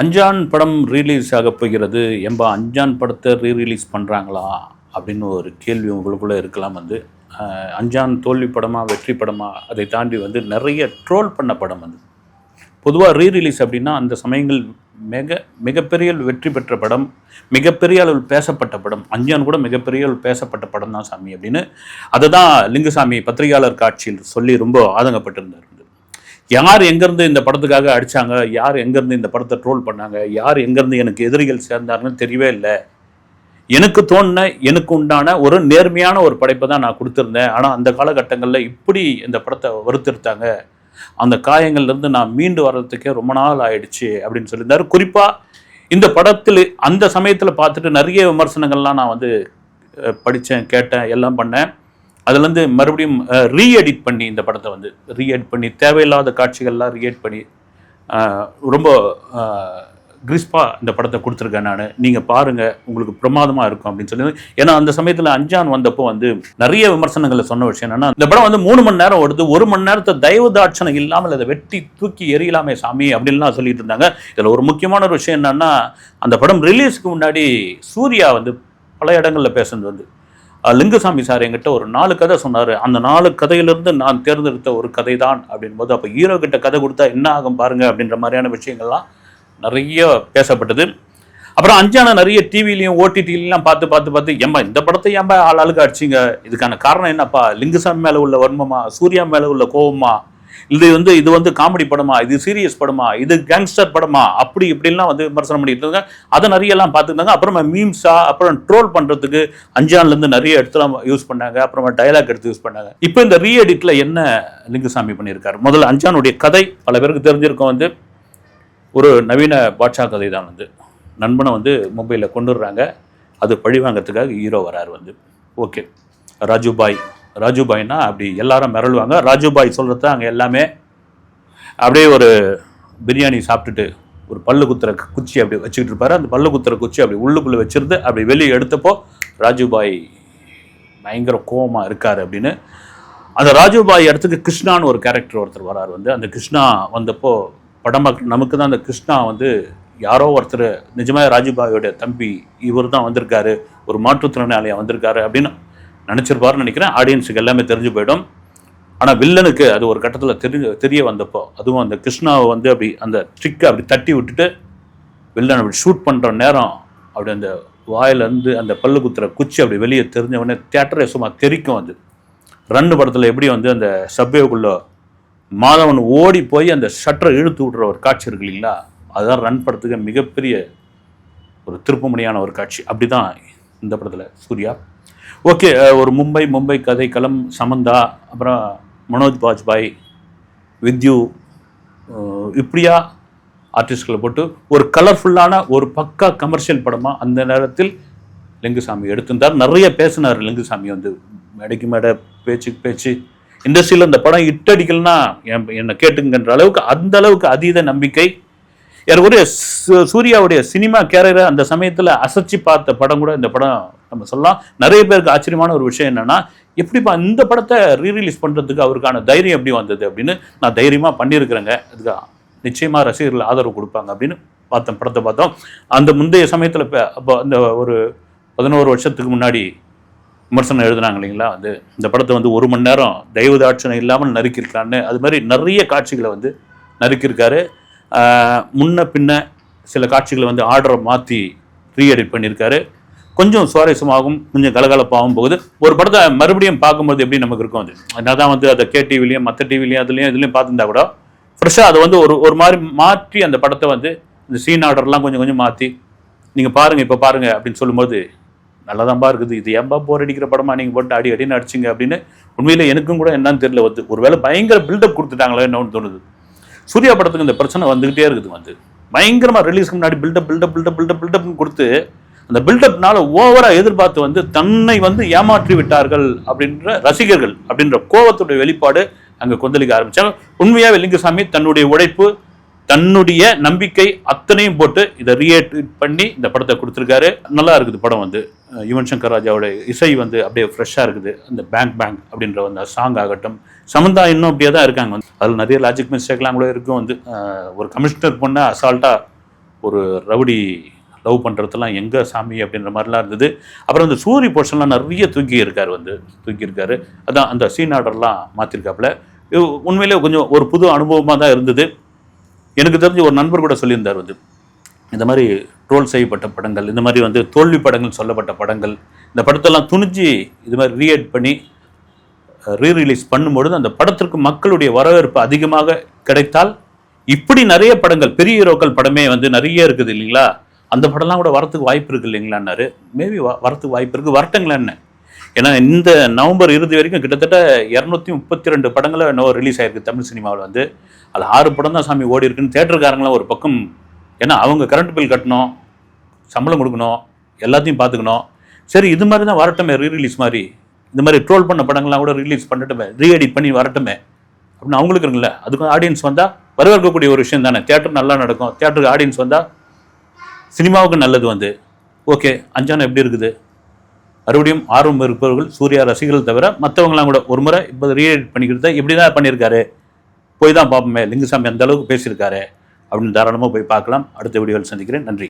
அஞ்சான் படம் ரீலீஸ் ஆக போகிறது. எம்பா அஞ்சான் படத்தை ரீரிலீஸ் பண்ணுறாங்களா அப்படின்னு ஒரு கேள்வி உங்களுக்குள்ளே இருக்கலாம் வந்து. அஞ்சான் தோல்வி படமா வெற்றி படமா அதை தாண்டி வந்து நிறைய ட்ரோல் பண்ண படம் வந்து. பொதுவாக ரீரிலீஸ் அப்படின்னா அந்த சமயங்கள் மிக மிகப்பெரிய வெற்றி பெற்ற படம் மிகப்பெரிய அளவில் பேசப்பட்ட படம். அஞ்சான் கூட மிகப்பெரிய அளவில் பேசப்பட்ட படம் தான் சாமி அப்படின்னு. அதை தான் லிங்குசாமி பத்திரிகையாளர் காட்சியில் சொல்லி ரொம்ப ஆதங்கப்பட்டிருந்தார். யார் எங்கேருந்து இந்த படத்துக்காக அடித்தாங்க யார் எங்கேருந்து இந்த படத்தை ட்ரோல் பண்ணாங்க? யார் எங்கேருந்து எனக்கு எதிரிகள் சேர்ந்தாருன்னு தெரியவே இல்லை. எனக்கு தோணின எனக்கு உண்டான ஒரு நேர்மையான ஒரு படைப்பை தான் நான் கொடுத்துருந்தேன். ஆனால் அந்த காலகட்டங்களில் இப்படி இந்த படத்தை வருத்திருத்தாங்க அந்த காயங்கள்லேருந்து நான் மீண்டு வர்றதுக்கே ரொம்ப நாள் ஆயிடுச்சு அப்படின்னு சொல்லியிருந்தார். குறிப்பாக இந்த படத்தில் அந்த சமயத்தில் பார்த்துட்டு நிறைய விமர்சனங்கள்லாம் நான் வந்து படித்தேன் கேட்டேன் எல்லாம் பண்ணேன். அதுலேருந்து மறுபடியும் ரீஎடிட் பண்ணி இந்த படத்தை வந்து ரீஎடிட் பண்ணி தேவையில்லாத காட்சிகள்லாம் ரீ பண்ணி ரொம்ப கிறிஸ்பாக இந்த படத்தை கொடுத்துருக்கேன் நான். நீங்கள் பாருங்கள் உங்களுக்கு பிரமாதமாக இருக்கும் அப்படின்னு சொல்லி. ஏன்னா அந்த சமயத்தில் அஞ்சான் வந்தப்போ வந்து நிறைய விமர்சனங்களை சொன்ன விஷயம் என்னன்னா இந்த படம் வந்து மூணு மணி நேரம் ஓடுது ஒரு மணி நேரத்தை தயவு தாட்சணம் இல்லாமல் அதை வெட்டி தூக்கி எரியலாமே சாமி அப்படின்லாம் சொல்லிட்டு இருந்தாங்க. இதில் ஒரு முக்கியமான ஒரு விஷயம் என்னன்னா அந்த படம் ரிலீஸ்க்கு முன்னாடி சூர்யா வந்து பல இடங்களில் பேசுனது வந்து லிங்குசாமி சார் என்கிட்ட ஒரு நாலு கதை சொன்னார். அந்த நாலு கதையிலிருந்து நான் தேர்ந்தெடுத்த ஒரு கதை தான் அப்படின்போது அப்போ ஹீரோ கிட்ட கதை கொடுத்தா என்ன ஆகும் பாருங்க அப்படின்ற மாதிரியான விஷயங்கள்லாம் நிறைய பேசப்பட்டது. அப்புறம் அஞ்சான நிறைய டிவிலையும் ஓடிடிலையும் பார்த்து பார்த்து பார்த்து ஏம்பா இந்த படத்தை ஏன்பா ஆள் ஆளுக்கு அடிச்சிங்க? இதுக்கான காரணம் என்னப்பா? லிங்குசாமி மேலே உள்ள வன்மமா? சூர்யா மேலே உள்ள கோவமா? இது வந்து இது வந்து காமெடி படமா இது சீரியஸ் படமா இது கேங்ஸ்டர் படமா அப்படி இப்படிலாம் வந்து விமர்சனம் பண்ணிட்டு இருந்தாங்க அதை நிறைய எல்லாம் பார்த்துருந்தாங்க அப்புறமா மீம்ஸா அப்புறம் ட்ரோல் பண்றதுக்கு அஞ்சான்லேருந்து நிறைய இடத்துல யூஸ் பண்ணாங்க. அப்புறமா டைலாக் எடுத்து யூஸ் பண்ணாங்க. இப்போ இந்த ரீ எடிட்ல என்ன லிங்குசாமி பண்ணியிருக்காரு? முதல்ல அஞ்சானுடைய கதை பல பேருக்கு தெரிஞ்சிருக்கும் வந்து. ஒரு நவீன பாட்ஷா கதை தான் வந்து. நண்பனை வந்து மும்பையில் கொண்டுடுறாங்க. அது பழிவாங்கிறதுக்காக ஹீரோ வராரு வந்து. ஓகே. ராஜுபாய் ராஜுபாய்னா அப்படி எல்லாரும் மிரளுவாங்க. ராஜுபாய் சொல்கிறது அங்கே எல்லாமே அப்படியே ஒரு பிரியாணி சாப்பிட்டுட்டு ஒரு பல்லு குத்துற குச்சி அப்படி வச்சுக்கிட்டு இருப்பாரு. அந்த பல்லு குத்துற குச்சி அப்படி உள்ளுக்குள்ளே வச்சிருந்து அப்படி வெளியே எடுத்தப்போ ராஜுபாய் பயங்கர கோபமாக இருக்கார் அப்படின்னு. அந்த ராஜுபாய் இடத்துக்கு கிருஷ்ணான்னு ஒரு கேரக்டர் ஒருத்தர் வரார் வந்து. அந்த கிருஷ்ணா வந்தப்போ படம் நமக்கு தான் அந்த கிருஷ்ணா வந்து யாரோ ஒருத்தர் நிஜமாக ராஜுபாயோட தம்பி இவர் தான் வந்திருக்காரு. ஒரு மாற்றுத்திறனாளியாக வந்திருக்காரு அப்படின்னு நினச்சிருப்பாருன்னு நினைக்கிறேன். ஆடியன்ஸுக்கு எல்லாமே தெரிஞ்சு போயிடும். ஆனால் வில்லனுக்கு அது ஒரு கட்டத்தில் தெரிய தெரிய வந்தப்போ அதுவும் அந்த கிருஷ்ணாவை வந்து அப்படி அந்த ட்ரிக்கை அப்படி தட்டி விட்டுட்டு வில்லன் அப்படி ஷூட் பண்ணுற நேரம் அப்படி அந்த வாயிலேருந்து அந்த பல்லு குத்துற குச்சி அப்படி வெளியே தெரிஞ்சவொடனே தேட்டரே சும்மா தெரிக்கும் அது. ரெண்டு படத்தில் எப்படி வந்து அந்த சப்வேக்குள்ள மாதவன் ஓடி போய் அந்த ஷட்டரை இழுத்து விட்ற ஒரு காட்சி இருக்கு இல்லைங்களா? அதுதான் ரன் படத்துக்கு மிகப்பெரிய ஒரு திருப்புமுனையான ஒரு காட்சி. அப்படிதான் இந்த படத்தில் சூர்யா. ஓகே ஒரு மும்பை மும்பை கதை களம் சமந்தா அப்புறம் மனோஜ் பாஜ்பாய் வித்யூ இப்படியா ஆர்டிஸ்ட்களை போட்டு ஒரு கலர்ஃபுல்லான ஒரு பக்கா கமர்ஷியல் படமாக அந்த நேரத்தில் லிங்குசாமி எடுத்திருந்தார். நிறைய பேசினார் லிங்குசாமி வந்து மேடைக்கு மேடை பேச்சு பேச்சு. இண்டஸ்ட்ரியில் இந்த படம் இட்டடிக்கலன்னா என் என்னை கேட்டுங்கன்ற அளவுக்கு அந்த அளவுக்கு அதீத நம்பிக்கை. ஏறக்குறைய சு- சூர்யாவுடைய சினிமா கேரியரை அந்த சமயத்தில் அசைச்சு பார்த்த படம் கூட இந்த படம் நம்ம சொல்லலாம். நிறைய பேருக்கு ஆச்சரியமான ஒரு விஷயம் என்னன்னா எப்படிப்பா இந்த படத்தை ரீரிலீஸ் பண்ணுறதுக்கு அவருக்கான தைரியம் எப்படி வந்தது அப்படின்னு நான் தைரியமாக பண்ணியிருக்கிறேங்க. அதுக்கு நிச்சயமாக ரசிகர்கள் ஆதரவு கொடுப்பாங்க அப்படின்னு பார்த்தோம் படத்தை பார்த்தோம். அந்த முந்தைய சமயத்தில் இப்போ அப்போ அந்த ஒரு பதினோரு வருஷத்துக்கு முன்னாடி விமர்சனம் எழுதுனாங்க இல்லைங்களா? வந்து இந்த படத்தை வந்து ஒரு மணி நேரம் தெய்வ தாட்சணை இல்லாமல் நறுக்கியிருக்கான்னு. அது மாதிரி நிறைய காட்சிகளை வந்து நறுக்கியிருக்காரு. முன்ன பின்ன சில காட்சிகளை வந்து ஆர்டரை மாற்றி ரீஎடிட் பண்ணியிருக்காரு. கொஞ்சம் சுவாரஸ்யமாகவும் கொஞ்சம் கலகலப்பாகவும் போகுது. ஒரு படத்தை மறுபடியும் பார்க்கும்போது எப்படி நமக்கு இருக்கும் அது? அதனால தான் வந்து அதை கே டிவிலையும் மற்ற டிவிலையும் அதுலேயும் இதுலேயும் பார்த்துருந்தா கூட ஃப்ரெஷ்ஷாக அதை வந்து ஒரு ஒரு மாதிரி மாற்றி அந்த படத்தை வந்து இந்த சீன் ஆர்டர்லாம் கொஞ்சம் கொஞ்சம் மாற்றி நீங்கள் பாருங்கள் இப்போ பாருங்கள் அப்படின்னு சொல்லும்போது நல்லதாம்பா இருக்குது. இது ஏன்பா போர் அடிக்கிற படமா? நீங்கள் போட்டு அடி அடின்னு அடிச்சிங்க அப்படின்னு உண்மையில் எனக்கும் கூட என்னன்னு தெரியல வந்து ஒருவேளை பயங்கர பில்டப் கொடுத்துட்டாங்களோ என்னன்னு தோணுது. சூர்யா படத்துக்கு இந்த பிரச்சனை வந்துக்கிட்டே இருக்குது வந்து. பயங்கரமாக ரிலீஸ்க்கு முன்னாடி பில்டப் பில்டப் பில்டப் பில்டப் பில்டப்னு கொடுத்து அந்த பில்டப்னால ஓவரா எதிர்பார்த்து வந்து தன்னை வந்து ஏமாற்றி விட்டார்கள் அப்படின்ற ரசிகர்கள் அப்படின்ற கோவத்துடைய வெளிப்பாடு அங்கே கொந்தளிக்க ஆரம்பிச்சாங்க. உண்மையாவே லிங்கசாமி தன்னுடைய உழைப்பு தன்னுடைய நம்பிக்கை அத்தனையும் போட்டு இதை ரீஏட் பண்ணி இந்த படத்தை கொடுத்துருக்காரு. நல்லா இருக்குது படம் வந்து. யுவன் சங்கர் ராஜாவோட இசை வந்து அப்படியே ஃப்ரெஷ்ஷாக இருக்குது. அந்த பேங்க் பேங்க் அப்படின்ற அந்த சாங் ஆகட்டும். சமந்தா இன்னும் அப்படியே தான் இருக்காங்க. வந்து அதில் நிறைய லாஜிக் மிஸ்டேக்லாம் கூட இருக்கும். வந்து ஒரு கமிஷனர் பொண்ணை அசால்ட்டாக ஒரு ரவுடி லவ் பண்ணுறதெல்லாம் எங்கே சாமி அப்படின்ற மாதிரிலாம் இருந்தது. அப்புறம் அந்த சூரி போர்ஷன்லாம் நிறைய தூக்கி இருக்கார் வந்து தூக்கியிருக்காரு அதான் அந்த சீன் ஆர்டர்லாம் மாற்றிருக்காப்புல உண்மையிலே கொஞ்சம் ஒரு புது அனுபவமாக தான் இருந்தது. எனக்கு தெரிஞ்ச ஒரு நண்பர் கூட சொல்லியிருந்தார் வந்து இந்த மாதிரி ட்ரோல் செய்யப்பட்ட படங்கள் இந்த மாதிரி வந்து தோல்வி படங்கள் சொல்லப்பட்ட படங்கள் இந்த படத்தெல்லாம் துணிஞ்சு இது மாதிரி ரீஎட் பண்ணி ரீ ரிலீஸ் பண்ணும்பொழுது அந்த படத்திற்கு மக்களுடைய வரவேற்பு அதிகமாக கிடைத்தால் இப்படி நிறைய படங்கள் பெரிய ஹீரோக்கள் படமே வந்து நிறைய இருக்குது இல்லைங்களா? அந்த படம்லாம் கூட வரத்துக்கு வாய்ப்பு இருக்கு இல்லைங்களான்னாரு. மேபி வரத்துக்கு வாய்ப்பு இருக்குது வரட்டுங்களா என்ன? ஏன்னா இந்த நவம்பர் இறுதி வரைக்கும் கிட்டத்தட்ட இரநூத்தி முப்பத்தி ரெண்டு படங்களை என்னவோ ரிலீஸ் ஆயிருக்கு தமிழ் சினிமாவில் வந்து. அதில் ஆறு படம் தான் சாமி ஓடி இருக்குன்னு தேட்டருக்காரங்களாம் ஒரு பக்கம் ஏன்னா அவங்க கரண்ட் பில் கட்டணும் சம்பளம் கொடுக்கணும் எல்லாத்தையும் பார்த்துக்கணும். சரி இது மாதிரி தான் வரட்டுமே ரீ ரிலீஸ் மாதிரி. இந்த மாதிரி ட்ரோல் பண்ண படங்கள்லாம் கூட ரிலீஸ் பண்ணட்டுமே ரீ எடிட் பண்ணி வரட்டுமே. அப்படின்னு அவங்களுக்கு இருக்குங்களே அதுக்கு ஆடியன்ஸ் வந்தால் வரவேற்கக்கூடிய ஒரு விஷயம் தானே. தேட்டர் நல்லா நடக்கும். தேட்டருக்கு ஆடியன்ஸ் வந்தால் சினிமாவுக்கு நல்லது வந்து. ஓகே அஞ்சானம் எப்படி இருக்குது? மறுபடியும் ஆர்வம் இருப்பவர்கள் சூர்யா ரசிகர்கள் தவிர மற்றவங்களாம் கூட ஒரு முறை இப்போ ரீஎடிட் பண்ணிக்கிறத இப்படி தான் பண்ணியிருக்காரு. போய் தான் பார்ப்போமே லிங்குசாமி அந்த அளவுக்கு பேசியிருக்காரு. அப்படின்னு தாராளமாக போய் பார்க்கலாம். அடுத்த வீடியோவில் சந்திக்கிறேன். நன்றி.